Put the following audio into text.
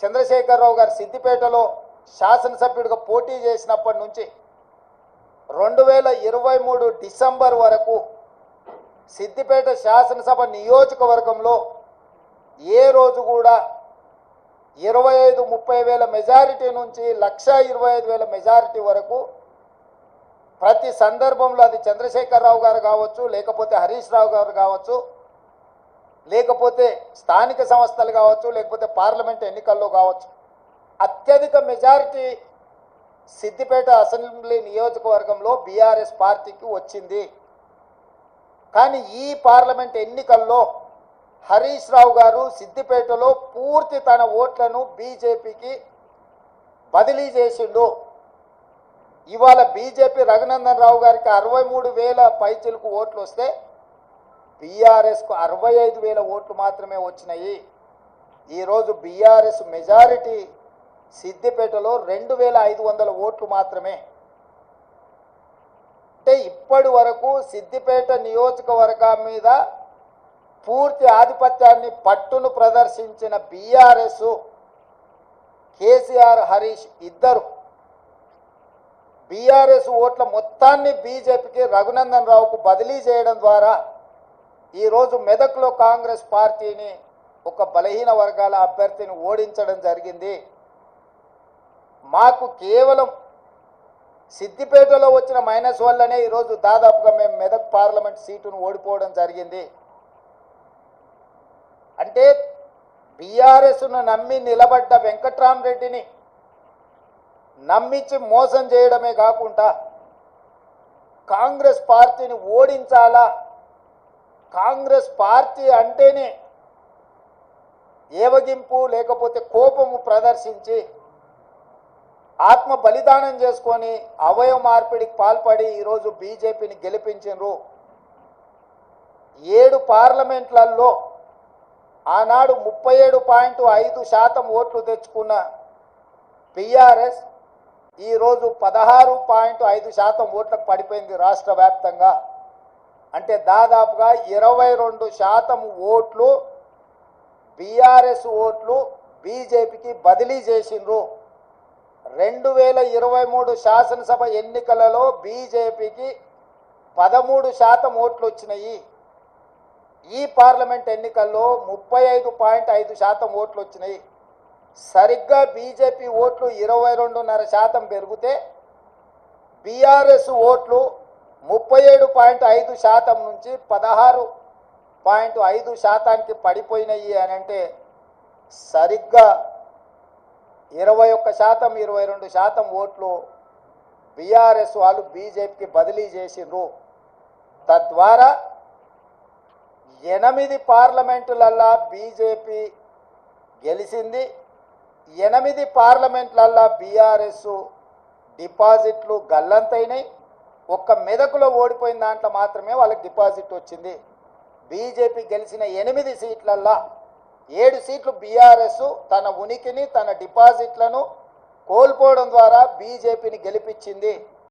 చంద్రశేఖరరావు గారు సిద్దిపేటలో శాసనసభ్యుడిగా పోటీ చేసినప్పటి నుంచి రెండు వేల ఇరవై మూడు డిసెంబర్ వరకు సిద్దిపేట శాసనసభ నియోజకవర్గంలో ఏ రోజు కూడా ఇరవై ఐదు ముప్పై వేల మెజారిటీ నుంచి లక్ష ఇరవై ఐదు వేల మెజారిటీ వరకు ప్రతి సందర్భంలో అది చంద్రశేఖరరావు గారు కావచ్చు లేకపోతే హరీష్ రావు గారు కావచ్చు లేకపోతే స్థానిక సంస్థలు కావచ్చు లేకపోతే పార్లమెంట్ ఎన్నికల్లో కావచ్చు అత్యధిక మెజారిటీ సిద్దిపేట అసెంబ్లీ నియోజకవర్గంలో బీఆర్ఎస్ పార్టీకి వచ్చింది. కానీ ఈ పార్లమెంట్ ఎన్నికల్లో హరీష్ రావు గారు సిద్దిపేటలో పూర్తి తన ఓట్లను బీజేపీకి బదిలీ చేసిండు. ఇవాళ బీజేపీ రఘునందన్ రావు గారికి అరవై మూడు వేల పైచలకు ఓట్లు వస్తే బీఆర్ఎస్కు అరవై ఐదు వేల ఓట్లు మాత్రమే వచ్చినాయి. ఈరోజు బీఆర్ఎస్ మెజారిటీ సిద్దిపేటలో రెండు వేల ఐదు వందల ఓట్లు మాత్రమే. అంటే ఇప్పటి వరకు సిద్దిపేట నియోజకవర్గం మీద పూర్తి ఆధిపత్యాన్ని పట్టును ప్రదర్శించిన బీఆర్ఎస్ కేసీఆర్ హరీష్ ఇద్దరు. బీఆర్ఎస్ ఓట్ల మొత్తాన్ని బీజేపీకి రఘునందన్ రావుకు బదిలీ చేయడం ద్వారా ఈరోజు మెదక్లో కాంగ్రెస్ పార్టీని ఒక బలహీన వర్గాల అభ్యర్థిని ఓడించడం జరిగింది. మాకు కేవలం సిద్దిపేటలో వచ్చిన మైనస్ వల్లనే ఈరోజు దాదాపుగా మేము మెదక్ పార్లమెంట్ సీటును ఓడిపోవడం జరిగింది. అంటే బీఆర్ఎస్ను నమ్మి నిలబడ్డ వెంకట్రామరెడ్డిని నమ్మించి మోసం చేయడమే కాకుండా కాంగ్రెస్ పార్టీని ఓడించాలా కాంగ్రెస్ పార్టీ అంటేనే ఏవగింపు లేకపోతే కోపము ప్రదర్శించి ఆత్మ బలిదానం చేసుకొని అవయవ మార్పిడికి పాల్పడి ఈరోజు బీజేపీని గెలిపించరు ఏడు పార్లమెంట్లలో ఆనాడు ముప్పై ఏడు పాయింట్ ఐదు శాతం ఓట్లు తెచ్చుకున్న బీఆర్ఎస్ ఈరోజు పదహారు పాయింట్ ఐదు శాతం ఓట్లకు పడిపోయింది రాష్ట్ర వ్యాప్తంగా. అంటే దాదాపుగా ఇరవై రెండు శాతం ఓట్లు బీఆర్ఎస్ ఓట్లు బీజేపీకి బదిలీ చేసిండ్రు. రెండు వేల ఇరవై మూడు శాసనసభ ఎన్నికలలో బీజేపీకి పదమూడు శాతం ఓట్లు వచ్చినాయి. ఈ పార్లమెంట్ ఎన్నికల్లో ముప్పై ఐదు పాయింట్ ఐదు శాతం ఓట్లు వచ్చినాయి. సరిగ్గా బీజేపీ ఓట్లు ఇరవై రెండున్నర శాతం పెరిగితే బీఆర్ఎస్ ఓట్లు ముప్పై ఏడు పాయింట్ ఐదు శాతం నుంచి పదహారు పాయింట్ ఐదు శాతానికి పడిపోయినాయి అని అంటే సరిగ్గా ఇరవై ఒక్క శాతం ఇరవై రెండు శాతం ఓట్లు బీఆర్ఎస్ వాళ్ళు బీజేపీకి బదిలీ చేసిండ్రు. తద్వారా ఎనిమిది పార్లమెంటులల్లా బీజేపీ గెలిచింది ఎనిమిది పార్లమెంట్లల్లా బీఆర్ఎస్ డిపాజిట్లు గల్లంతైనాయి ఒక్క మెదకులో ఓడిపోయిన దాంట్లో మాత్రమే వాళ్ళకి డిపాజిట్ వచ్చింది. బీజేపీ గెలిచిన ఎనిమిది సీట్లల్లా ఏడు సీట్లు బీఆర్ఎస్ తన ఉనికిని తన డిపాజిట్లను కోల్పోవడం ద్వారా బీజేపీని గెలిపించింది.